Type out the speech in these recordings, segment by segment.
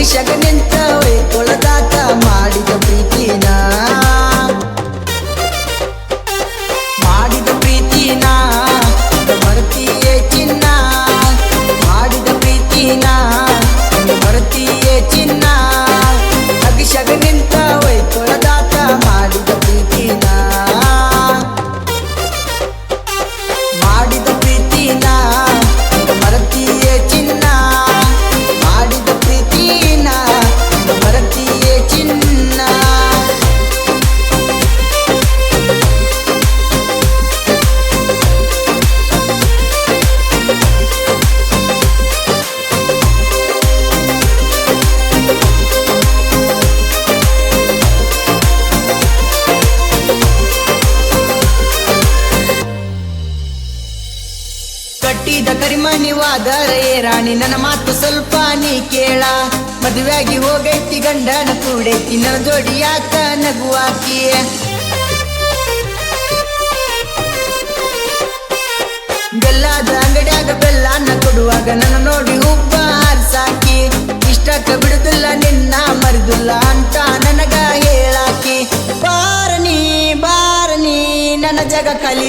this, you're ಕಟ್ಟಿದ ಕರಿಮಣಿ ವಾದರೆ ರಾಣಿ, ನನ್ನ ಮಾತು ಸ್ವಲ್ಪ ನೀ ಕೇಳ. ಮದುವೆಯಾಗಿ ಹೋಗೈತಿ ಗಂಡನ ಕೂಡೈತಿ ನನ್ನ ಜೋಡಿ ಯಾಕ ನಗುವಾಕಿ ಬೆಲ್ಲದ ಅಂಗಡಿಯಾಗ ಬೆಲ್ಲನ ಕೊಡುವಾಗ ನನ್ನ ನೋಡಿ ಉಪ್ಪ ಸಾಕಿ ಇಷ್ಟಕ್ಕ ಬಿಡುದಿಲ್ಲ, ನಿನ್ನ ಮರಿದಿಲ್ಲ ಅಂತ ನನಗ ಹೇಳಾಕಿ. ಬಾರನಿ ಬಾರನಿ ನನ್ನ ಜಗ ಕಲಿ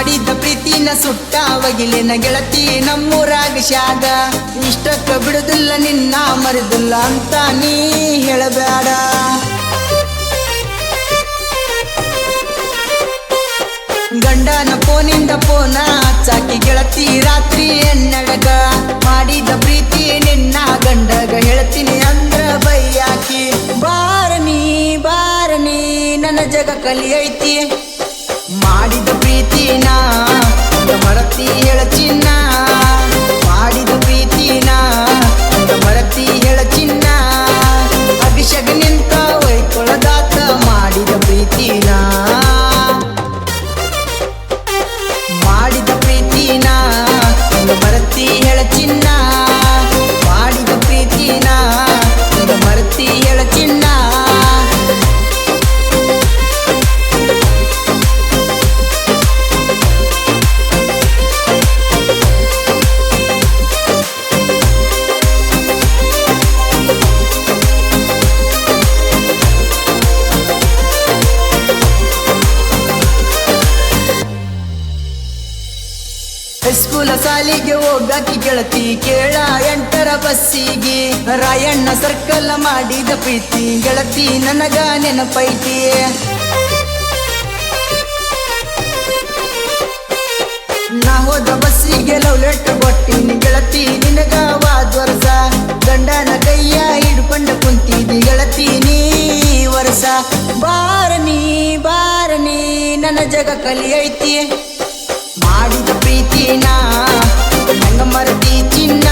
ಮಾಡಿದ್ದ ಪ್ರೀತಿನ ಸುಟ್ಟ ಒಗಿಲಿನ ಗೆಳತಿ ನಮ್ಮೂರಾಗ ಶಾಗ. ಇಷ್ಟಕ್ಕ ಬಿಡುದಿಲ್ಲ, ನಿನ್ನ ಮರಿದಿಲ್ಲ ಅಂತ ನೀ ಹೇಳಬೇಡ ಗಂಡನ ಫೋನಿಂದ ಫೋನ ಹಚ್ಚಾಕಿ ಗೆಳತಿ ರಾತ್ರಿ ಎನ್ನಡಗ. ಮಾಡಿದ ಪ್ರೀತಿ ನಿನ್ನ ಗಂಡಗ ಹೇಳ್ತೀನಿ ಅಂದ್ರ ಬೈಯಾಕಿ. ಬಾರನಿ ಬಾರನಿ ನನ್ನ ಜಗ ಕಲಿ ಐತಿ ಮಾಡಿದ ಪ್ರೀತಿನ ಮರತಿ ಹೇಳ ಹೈಸ್ಕೂಲ ಸಾಲಿಗೆ ಹೋಗಾಕಿ ಗೆಳತಿ ಕೇಳ ಎಂಟರ ಬಸ್ಸಿಗೆ. ರಾಯಣ್ಣ ಸರ್ಕಲ್ ಮಾಡಿದ ಪ್ರೀತಿ, ಗೆಳತಿ ನನಗ ನೆನಪೈತಿ. ನಾ ಹೋದ ಬಸ್ಸಿಗೆ ಲವ್ ಲೆಟ್ ಕೊಟ್ಟಿನಿ, ಗೆಳತಿ ನಿನಗ ವಾದ್ವರ್ಸ ಗಂಡನ ಕೈಯ ಹಿಡ್ಕೊಂಡ ಕುಂತೀನಿ ಗೆಳತಿ ನೀ ವರ್ಷ. ಬಾರನಿ ಬಾರನಿ ನನ್ನ ಜಗ ಕಲಿ ಐತಿ ಮಾಡಿದ ಪ್ರೀತಿನ ನಂಗ ಮರತಿ ಚಿನ್ನ